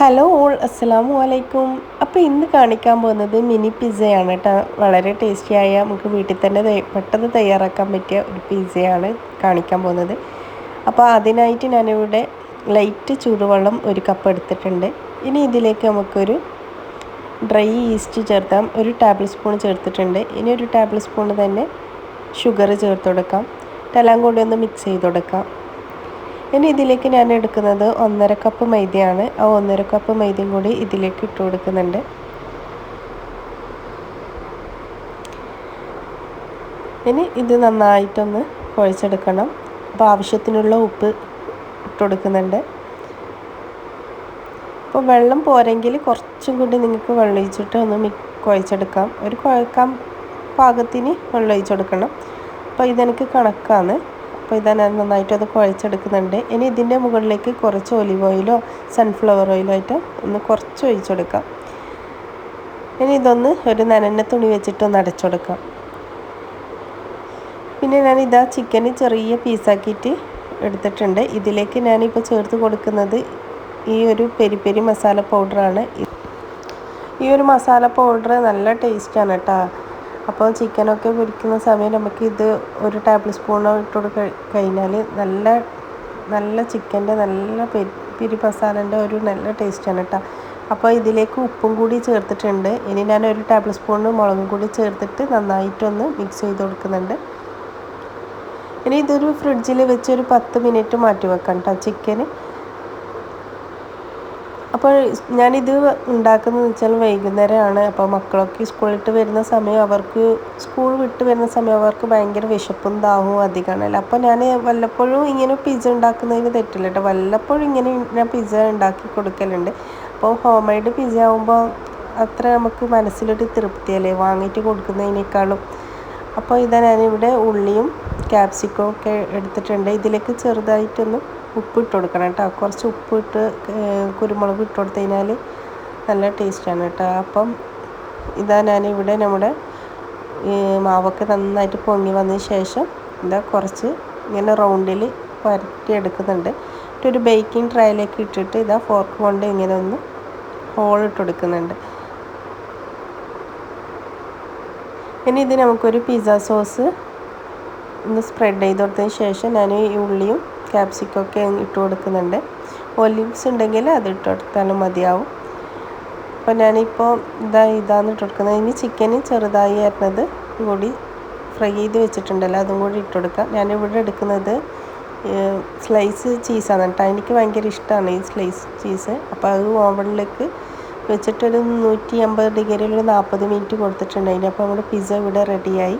Hello all അസ്സലാമു അലൈക്കും അപ്പോൾ ഇന്ന് കാണിക്കാൻ പോകുന്നത് മിനി പിസ്സയാണ് കേട്ടോ വളരെ ടേസ്റ്റിയായ നമുക്ക് വീട്ടിൽ തന്നെ പെട്ടെന്ന് തയ്യാറാക്കാൻ പറ്റിയ ഒരു പിസ്സയാണ് കാണിക്കാൻ പോകുന്നത്. അപ്പോൾ അതിനായിട്ട് ഞാനിവിടെ ലൈറ്റ് ചൂടുവെള്ളം ഒരു കപ്പ് എടുത്തിട്ടുണ്ട്. ഇനി ഇതിലേക്ക് നമുക്കൊരു ഡ്രൈ ഈസ്റ്റ് ചേർത്താം ഒരു ടേബിൾ സ്പൂൺ ചേർത്തിട്ടുണ്ട്. ഇനി ഒരു ടേബിൾ സ്പൂൺ തന്നെ ഷുഗർ ചേർത്ത് കൊടുക്കാം. ഇതെല്ലാം കൂടി ഒന്ന് മിക്സ് ചെയ്ത് കൊടുക്കാം. ഇനി ഇതിലേക്ക് ഞാൻ എടുക്കുന്നത് ഒന്നര കപ്പ് മൈദയാണ്. ആ ഒന്നര കപ്പ് മൈദയും കൂടി ഇതിലേക്ക് ഇട്ട് കൊടുക്കുന്നുണ്ട്. ഇനി ഇത് നന്നായിട്ടൊന്ന് കുഴച്ചെടുക്കണം. അപ്പോൾ ആവശ്യത്തിനുള്ള ഉപ്പ് ഇട്ട് കൊടുക്കുന്നുണ്ട്. അപ്പോൾ വെള്ളം പോരെങ്കിൽ കുറച്ചും കൂടി നിങ്ങൾക്ക് വെള്ളം ഒഴിച്ചിട്ട് ഒന്ന് മി കുഴച്ചെടുക്കാം. ഒരു കുഴക്കാൻ പാകത്തിന് വെള്ളം ഒഴിച്ച് കൊടുക്കണം. അപ്പോൾ ഇതെനിക്ക് കണക്കാണ്. അപ്പോൾ ഇതാ ഞാൻ നന്നായിട്ട് അത് കുഴച്ചെടുക്കുന്നുണ്ട്. ഇനി ഇതിന്റെ മുകളിലേക്ക് കുറച്ച് ഒലിവ് ഓയിലോ സൺഫ്ലവർ ഓയിലോ ആയിട്ട് ഒന്ന് കുറച്ച് ഒഴിച്ചെടുക്കാം ഇനി ഇതൊന്ന് ഒരു നനഞ്ഞ തുണി വെച്ചിട്ട് ഒന്ന് അടച്ചെടുക്കാം പിന്നെ ഞാൻ ഇതാ ചിക്കന് ചെറിയ പീസാക്കിയിട്ട് എടുത്തിട്ടുണ്ട്. ഇതിലേക്ക് ഞാനിപ്പോൾ ചേർത്ത് കൊടുക്കുന്നത് ഈ ഒരു പെരി പെരി മസാല പൗഡറാണ് ഈ ഒരു മസാല പൗഡർ നല്ല ടേസ്റ്റാണ് കേട്ടോ. അപ്പോൾ ചിക്കനൊക്കെ പൊരിക്കുന്ന സമയം നമുക്ക് ഇത് ഒരു ടേബിൾ സ്പൂണോ ഇട്ട് കൊടുക്ക കഴിഞ്ഞാൽ നല്ല നല്ല ചിക്കന്റെ നല്ല പെരി പിരി മസാലന്റെ ഒരു നല്ല ടേസ്റ്റാണ് കേട്ടോ അപ്പോൾ ഇതിലേക്ക് ഉപ്പും കൂടി ചേർത്തിട്ടുണ്ട്. ഇനി ഞാൻ ഒരു ടേബിൾ സ്പൂൺ മുളകും കൂടി ചേർത്തിട്ട് നന്നായിട്ടൊന്ന് മിക്സ് ചെയ്ത് കൊടുക്കുന്നുണ്ട്. ഇനി ഇതൊരു ഫ്രിഡ്ജിൽ വെച്ച് ഒരു പത്ത് മിനിറ്റ് മാറ്റി വെക്കാം കേട്ടോ ചിക്കന്. അപ്പോൾ ഞാനിത് ഉണ്ടാക്കുന്നത് വെച്ചാൽ വൈകുന്നേരമാണ്. അപ്പോൾ മക്കളൊക്കെ സ്കൂളിട്ട് വരുന്ന സമയം അവർക്ക് സ്കൂൾ വിട്ട് വരുന്ന സമയം അവർക്ക് ഭയങ്കര വിശപ്പും ദാഹവും അധികമാണല്ലോ അപ്പോൾ ഞാൻ വല്ലപ്പോഴും ഇങ്ങനെ പിസ്സ ഉണ്ടാക്കുന്നതിന് തെറ്റില്ല കേട്ടോ. വല്ലപ്പോഴും ഇങ്ങനെ ഞാൻ പിസ്സ ഉണ്ടാക്കി കൊടുക്കലുണ്ട്. അപ്പോൾ ഹോം മെയ്ഡ് പിസ്സ ആകുമ്പോൾ അത്ര നമുക്ക് മനസ്സിലൊരു തൃപ്തിയല്ലേ? വാങ്ങിയിട്ട് കൊടുക്കുന്നതിനേക്കാളും. അപ്പോൾ ഇതാ ഞാനിവിടെ ഉള്ളിയും ക്യാപ്സിക്കവും ഒക്കെ എടുത്തിട്ടുണ്ട്. ഇതിലേക്ക് ചെറുതായിട്ടൊന്ന് ഉപ്പ് ഇട്ട് കൊടുക്കണം കേട്ടോ. കുറച്ച് ഉപ്പിട്ട് കുരുമുളക് ഇട്ട് കൊടുത്തു കഴിഞ്ഞാൽ നല്ല ടേസ്റ്റാണ് കേട്ടോ. അപ്പം ഇതാ ഞാനിവിടെ നമ്മുടെ മാവൊക്കെ നന്നായിട്ട് പൊങ്ങി വന്നതിന് ശേഷം ഇതാ കുറച്ച് ഇങ്ങനെ റൗണ്ടിൽ പരട്ടിയെടുക്കുന്നുണ്ട് ഒരു ബേക്കിംഗ് ട്രൈയിലേക്ക് ഇട്ടിട്ട് ഇതാ ഫോർക്ക് കൊണ്ട് ഇങ്ങനെ ഒന്ന് ഹോൾ ഇട്ട് കൊടുക്കുന്നുണ്ട്. ഇനി ഇത് നമുക്കൊരു പിസ്സ സോസ് ഒന്ന് സ്പ്രെഡ് ചെയ്ത് കൊടുത്തതിന് ശേഷം ഞാൻ ഈ ഉള്ളിയും ക്യാപ്സിക്കൊക്കെ ഇട്ട് കൊടുക്കുന്നുണ്ട്. ഒലിവ്സ് ഉണ്ടെങ്കിൽ അത് ഇട്ട് കൊടുത്താലും മതിയാവും. അപ്പോൾ ഞാനിപ്പോൾ ഇതാ ഇതാന്ന് ഇട്ട് കൊടുക്കുന്നത്. ഇനി ചിക്കന് ചെറുതായി അരിഞ്ഞത് കൂടി ഫ്രൈ ചെയ്ത് വെച്ചിട്ടുണ്ടല്ലോ അതും കൂടി ഇട്ട് കൊടുക്കാം. ഞാനിവിടെ എടുക്കുന്നത് സ്ലൈസ് ചീസാണ് കേട്ടോ. എനിക്ക് ഭയങ്കര ഇഷ്ടമാണ് ഈ സ്ലൈസ് ചീസ് അപ്പോൾ അത് ഓവണിലേക്ക് വെച്ചിട്ടൊരു നൂറ്റി അമ്പത് ഡിഗ്രിയിൽ ഒരു നാൽപ്പത് മിനിറ്റ് കൊടുത്തിട്ടുണ്ടായിരുന്നു അപ്പോൾ നമ്മുടെ പിസ്സ ഇവിടെ റെഡിയായി